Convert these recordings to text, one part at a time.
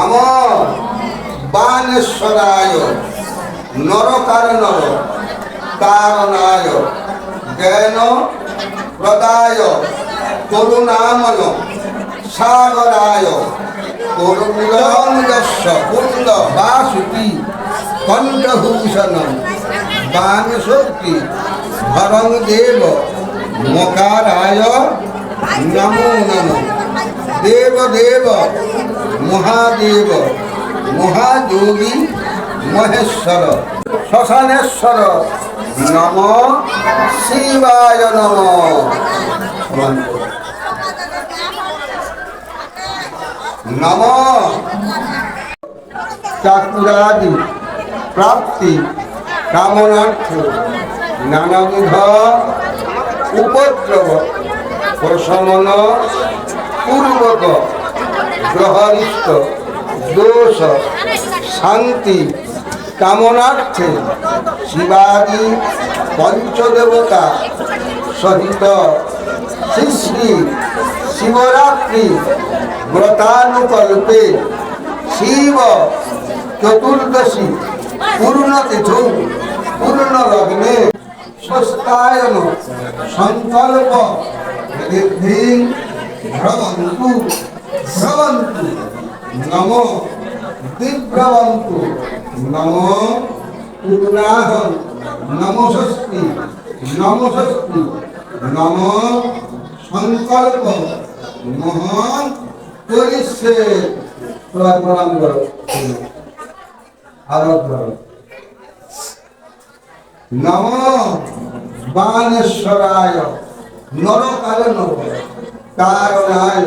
নম বানেশ্বরায় নরকার নর কারণায়, জ্ঞান প্রদায়, করুণাময়, সাগরায় করুণাঙ্গস্য কুন্দ বাসুকি, কণ্ঠভূষণ বান শক্তি ধরং দেব মকারায়, নমো নমঃ। দেব দেব মহাদেব, মহাযোগী, মহেশ্বর, শ্মশানেশ্বর, নম শিবায় নম। নম। চাকুরাদি প্রাপ্তি, কামনার্থ, নানাবিধ উপদ্রব, প্রশমন, পূর্বক। গ্রহরিষ্ট দোষ, শান্তি, কামনার্থে শিবাদি পঞ্চদেবতা সহিত শ্রী শিবরাত্রি ব্রতানুকল্পে শিব চতুর্দশী পূর্ণতিথৌ পূর্ণ লগ্নে স্বস্তায়ন সংকল্প ঋদ্ধি ভ্রমন্তু। ভ্রমন্তু নম দিগ্ভ্রমন্তু নম পূর্ণাহম নমস্তি নমস্তি নম সংকল্প, মহান করিছে প্রণাম করো। আরও করো নম কারণায়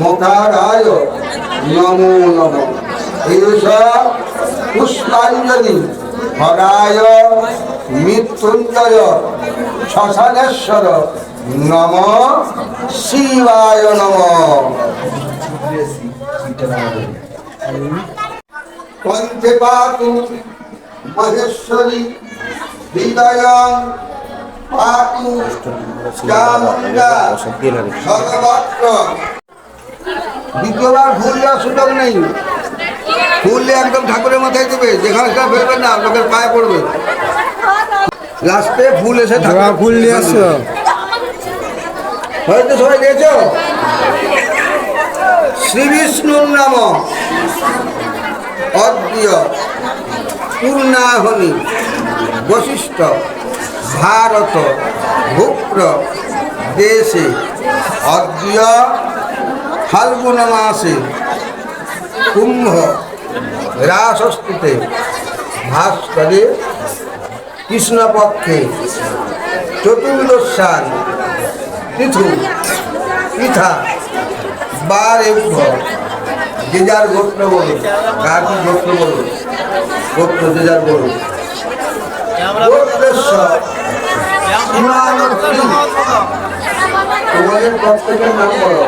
মকারায় নমো নম। এষ পুষ্পাঞ্জলি হরায় মৃত্যুঞ্জয় শ্মশানেশ্বর নম শিবায় নম। পঞ্চে পাতু মহেশ্বরী হৃদয় পাতু সর্বত্র দ্বিতীয়বার ফুল দেওয়ার সুযোগ নেই। ফুললে একদম ঠাকুরের মাথায় দেবে যেখানে সেখানে ফেলবেন না লোকের পায়ে পড়বে। লাস্টে ফুল এসে ফুল নিয়ে আসছো? হয়তো সবাই দিয়েছ শ্রী বিষ্ণুর নাম। অদ্য পূর্ণাহনি। বশিষ্ঠ। ভারত। ভুপ্র দেশে। অদ্য ফাল্গুন মাসে কুম্ভ রাসস্তিতে ভাস্করে কৃষ্ণপক্ষে চতুর্দশান পিঠা বারেভ্য। যে যার গোত্র বলুন কার কি গোত্র বলুন, গোত্র যে যার বলুন। তোমাদের প্রত্যেকের নাম বলো।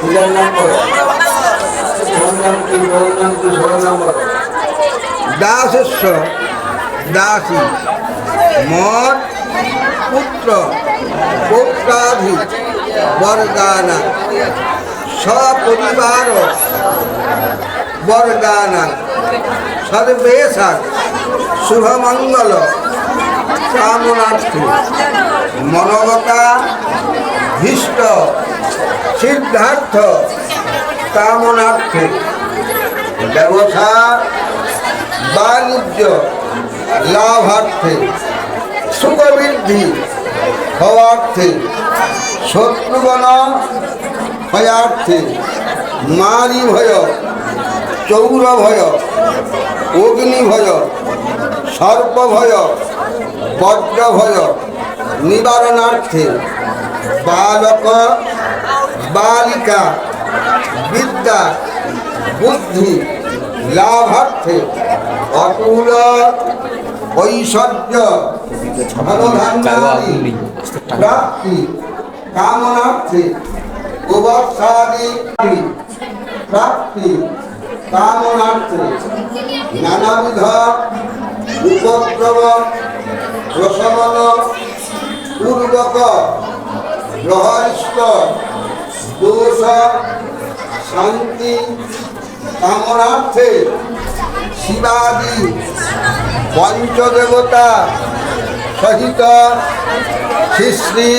পূজার নাম তোমার নাম কি? তোমার নাম কি? সবার নাম বলো দাসেশ্বর দাসী মঠ পুত্র বরদানা সপরিবার বরদানা শুভমঙ্গল কামনার্থী মনগতা ভীষ্ট সিদ্ধার্থ কামনার্থে ব্যবসা বাণিজ্য লাভার্থে। সুখবৃদ্ধি হওয়ার্থে। শত্রুগণ ভয়ার্থে। মারি ভয় চৌর ভয় অগ্নি ভয় সর্প ভয় বজ্র ভয় নিবারণার্থে বালক, বালিকা, বিদ্যা, বুদ্ধি, লাভার্থে অতুল ঐশ্বর্য প্রাপ্তি, কামনার্থে উপসাদি প্রাপ্তি, কামনার্থে নানাবিধ উপদ্রব প্রশমন পূর্বক গ্রহস্থ শান্তি, কামনার্থে শিবাদি, পঞ্চদেবতা সহিত শ্রী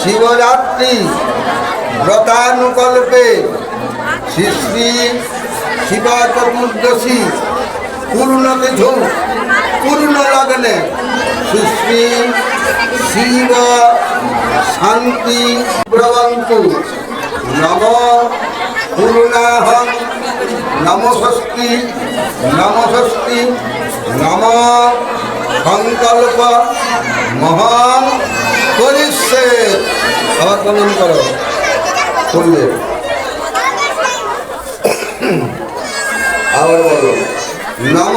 শিবরাত্রি ব্রতানুকল্পে শ্রী শ্রী শিবা চতুর্দশী পূর্ণ পূর্ণতিথু পূর্ণ লগ্নে শ্রী শ্রী শিব, শান্তি ব্রবন্তু নম পূর্ণাহং নমস্তি নমস্তি নম সংকল্প, মহান করিচ্ছে আবার প্রণাম আবার বলো। নম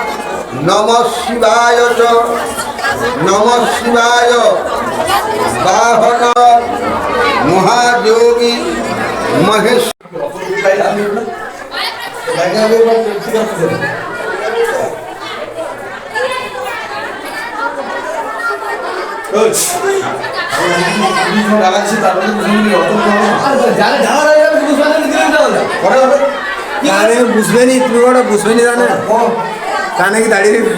নম শিবায় চ। নম শিবায়। বাহন মহাযোগী মহেশ। কানে বুঝবে নি তুমি ওটা বুঝবে জানে? কানে কি দাঁড়িয়ে দিদা।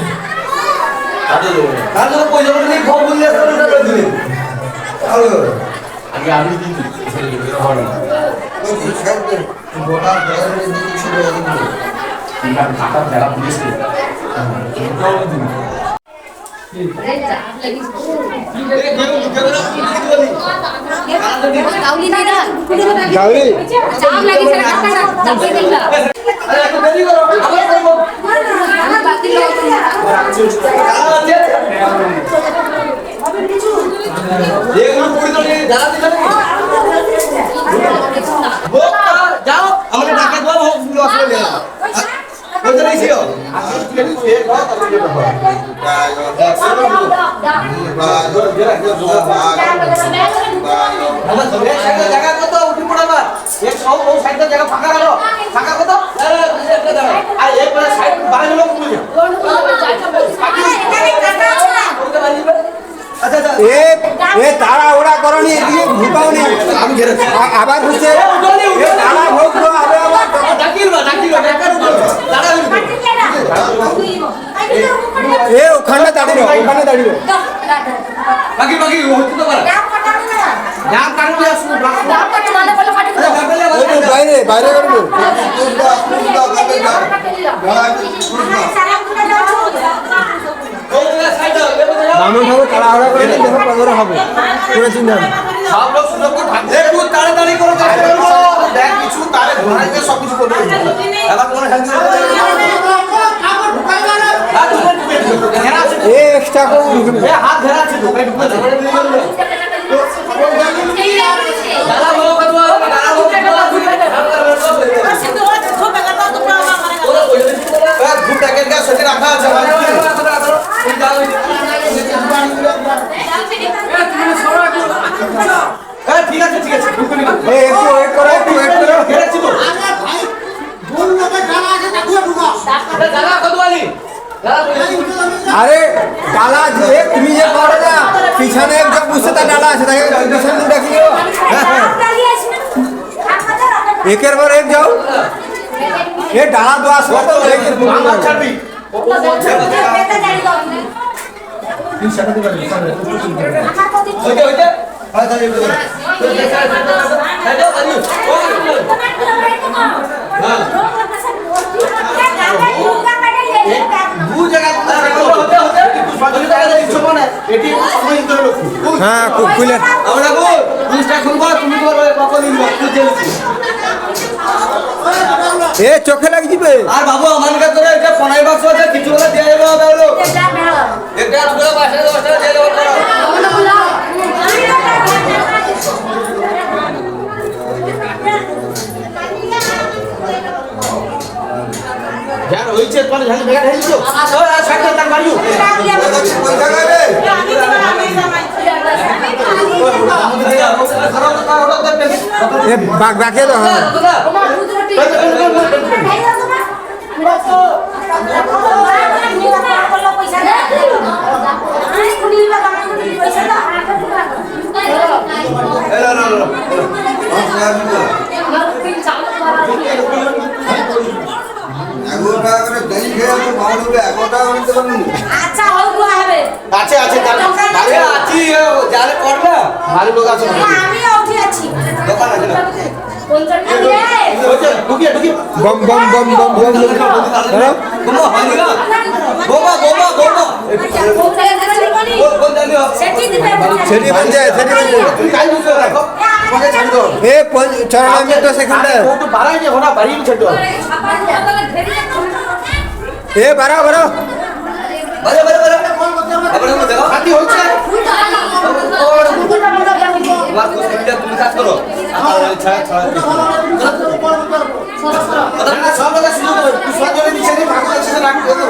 গাউরি জায়গা কত উঠি পড়াবা এক সব ও সাইডটা জায়গা ফাঁকা গেল ফাঁকা কত আর এক করে সাইড বাইরে লোক বুঝে আচ্ছা আচ্ছা এ এ তারা ওরা করনি এদিকে ঢুকাও আমি আবার হচ্ছে তারা ভোগ আবার। ডাকিল ডাকিল ডাকার দাঁড়া এ ওখানে দাঁড়িয়ে ওখানে দাঁড়িয়ে বাকি বাকি হচ্ছে তো পারে জাম কাটলে আসুন ওই তো বাইরে বাইরে করব বামন ঠাকুর তাড়াহুড়া করে দেখো হবে। চিন্তা নেই সব লোক সুযোগ করে থাকবে তাড়াতাড়ি করে দেখ কিছু তারে ধরাইবে সব কিছু করবে। এবার কোনো হেল্প এ এক্সট্রা একের পর এক যাও। এ ডালা দোয়া সব একের পর এক ছাড়বি ও বলছে তুই সেটা দিবি আমার হ্যাঁ খুব খুলে তুমি তোমার পক্ষ দিন জেলছি এ চোখে লাগি যাবে আর বাবু আমার কাছে তোরা এটা পনাই বাক্স আছে কিছু বলে দিয়ে যাবে হবে হলো। এটা দুটো পাশে দশটা দিয়ে দেবো যার হইছে ঝালি বেগা ও আর তার মারিও তো হ্যাঁ এ, না, না, না, আচ্ছা হোক হবে আছে আছে আরে আছি যারে কর না ভালো লোক আছে। আমি উঠে আছি। দোকান আছে না? কোনটা রে ওইটা ঢুকিয়ে ঢুকিয়ে বম বম বম বম বম বম হ্যাঁ? বোমা হয়নি না বোমা বোমা বোমা কোনটা রে বলি বল বল জানি সেটি দিতে সেটি বলছে সেটি বলছে তুমি কাই বুঝতে রাখো তোমাকে ছাড় দাও এ পঞ্চ- তোমার কুস্তিটা তুমি কাজ করো। আর ছাড়া ছাড়া কথা সব কথা শুনে তো সব জনে নিচে দিয়ে ভাগ আছে রাখ দেবো।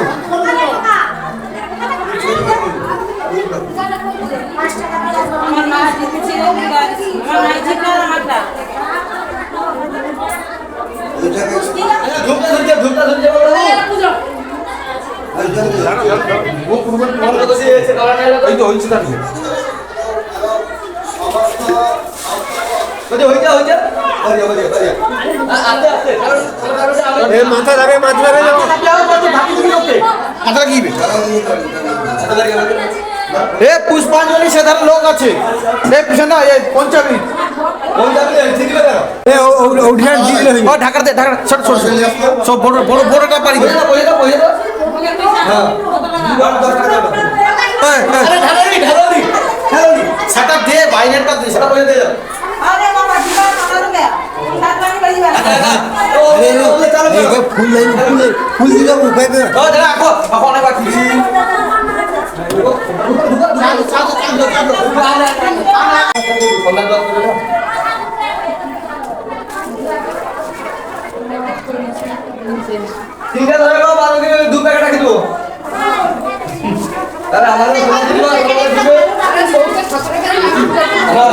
আমার মা জিতেছিল আমার মা জিতলো আমারটা ওই জায়গায় ধুপটা ধরতে ধুপটা ধরতে ওই জায়গায় ও পুরো পুরো কথা সে এসে করা নাই ওই তো হইছে তার মাথা যাবে মাথা যাবে যাও। মাথা কি তারা নিয়ে যাবে, তারা- এ পুষ্পাঞ্জলি সেধারে লোক আছে। এ পিছনে পঞ্চাবি পঞ্চাবি এ ছোট ছোট সব বড় বড় বড়টা পারি দাও বইয়ে দাও হ্যাঁ। সেটা দে বাইরেটা দে সেটা বইয়ে দে আরে বাবা দিবা আমার গে সাত বাড়ি বাড়ি ও আরে এ, ও চালো এ, এ, ফুল লাইন ফুল ফুল দিলে উপায় করে ও দাঁড়া আকো আকো অনেক বাকি ঠিক আছে ধরে নাও বারো কিলো দু প্যাকেট রাখি দেবো তাহলে আমাদের ঘরে দিবো আর তোমাদের দিবে হ্যাঁ তুই কথা বল ঠিক আছে আর আমাদের রাখি দেবো আর দিব এই সস্তের পুরো হবে তো লাভ কি হবে ও দিন কথা শেষ এই একটু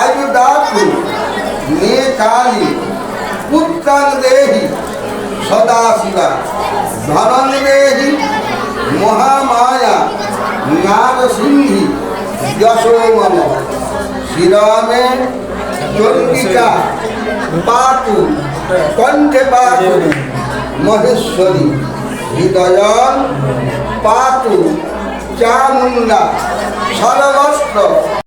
আয়ুদাসু মে কালী পুত্রাং দেহি সদাশিবা ধরং দেহি মহামায়া নারসিংহি যশো মম শিরামে চন্ডিকা পাতু, কণ্ঠে পাতু, মহেশ্বরী, হৃদয় পাতু চামুন্ডা সর্বস্ত্র।